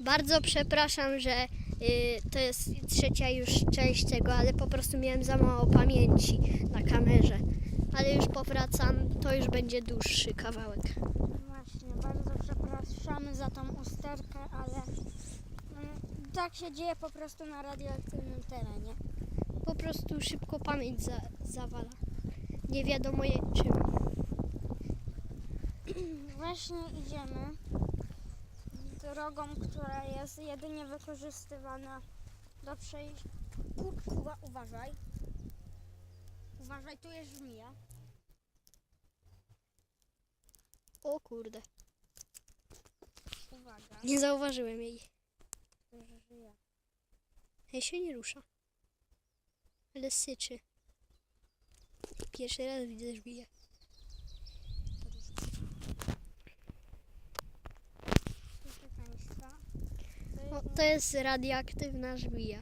Bardzo przepraszam, że y, to jest trzecia już część tego, ale po prostu miałem za mało pamięci na kamerze. Ale już powracam, to już będzie dłuższy kawałek. Właśnie, bardzo przepraszamy za tą usterkę, ale mm, tak się dzieje po prostu na radioaktywnym terenie. Po prostu szybko pamięć za, zawala. Nie wiadomo je, czym. Właśnie idziemy drogą, która jest jedynie wykorzystywana do przejścia. Kurwa, uważaj. Uważaj, tu jest żmija. O kurde, Uwaga. nie zauważyłem jej. Ej, się nie rusza. Ale syczy. Pierwszy raz widzę żbiję. Proszę Państwa, to jest jest radioaktywna żbija.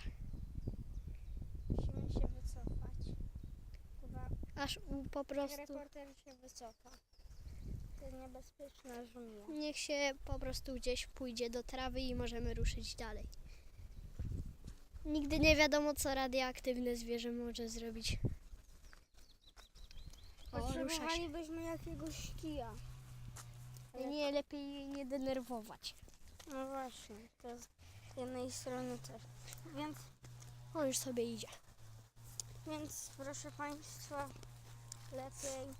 Musimy się wycofać. Aż u- po prostu reporter się wycofa. To jest niebezpieczna żmija. niech się po prostu gdzieś pójdzie do trawy i możemy ruszyć dalej. Nigdy nie wiadomo, co radioaktywne zwierzę może zrobić. O, rusza się. Potrzebowalibyśmy jakiegoś kija. Nie, lepiej jej nie denerwować. No właśnie, to z jednej strony też. Więc, On już sobie idzie. więc proszę Państwa, lepiej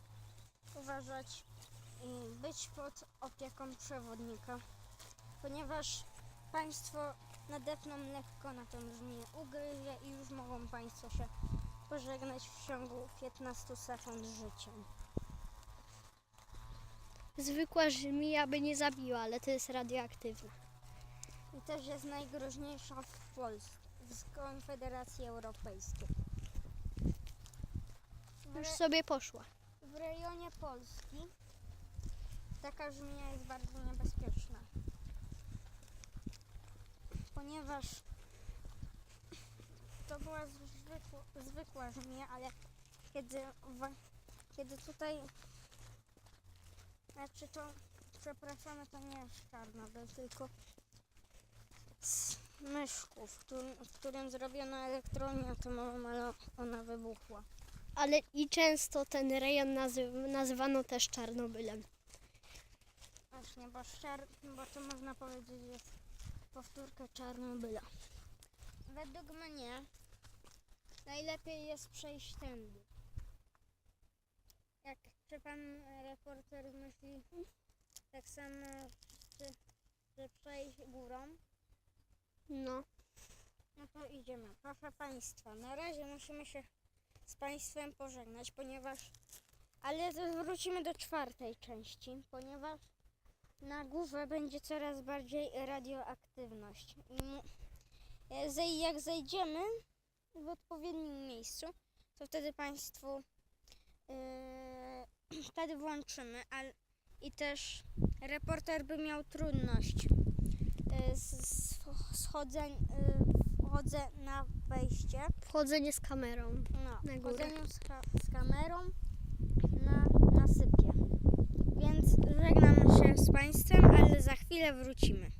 uważać i być pod opieką przewodnika, ponieważ Państwo nadepną lekko na tą żmiję, ugryzie i już mogą Państwo się pożegnać w ciągu 15 sekund życia. Zwykła żmija by nie zabiła, ale to jest radioaktywna. Też jest najgroźniejsza w Polsce, w Konfederacji Europejskiej. W, Już re, sobie poszła. w rejonie Polski taka żmija jest bardzo niebezpieczna, ponieważ to była zwykła, zwykła żmija, ale kiedy, wa- kiedy tutaj, znaczy to, przepraszamy, to nie jest Czarnobyl, tylko z myszków, w którym, w którym zrobiono elektrownię atomową, ale ona wybuchła. Ale i często ten rejon nazy- nazywano też Czarnobylem. Właśnie, bo, szczer, bo to można powiedzieć jest powtórka Czarnobyla. Według mnie najlepiej jest przejść tędy. Jak czy pan reporter myśli tak samo, czy, że przejść górą, No. no to idziemy. Proszę Państwa, na razie musimy się z Państwem pożegnać, ponieważ. Ale wrócimy do czwartej części, ponieważ na górze będzie coraz bardziej radioaktywność. I e, jak zejdziemy w odpowiednim miejscu, to wtedy Państwu e, wtedy włączymy, ale i też reporter by miał trudność schodzeń, e, wchodzę na wejście. Wchodzenie z kamerą. No, Na górę. wchodzeniu z, ka- z kamerą na nasypie. Więc żegnam się z Państwem, ale za chwilę wrócimy.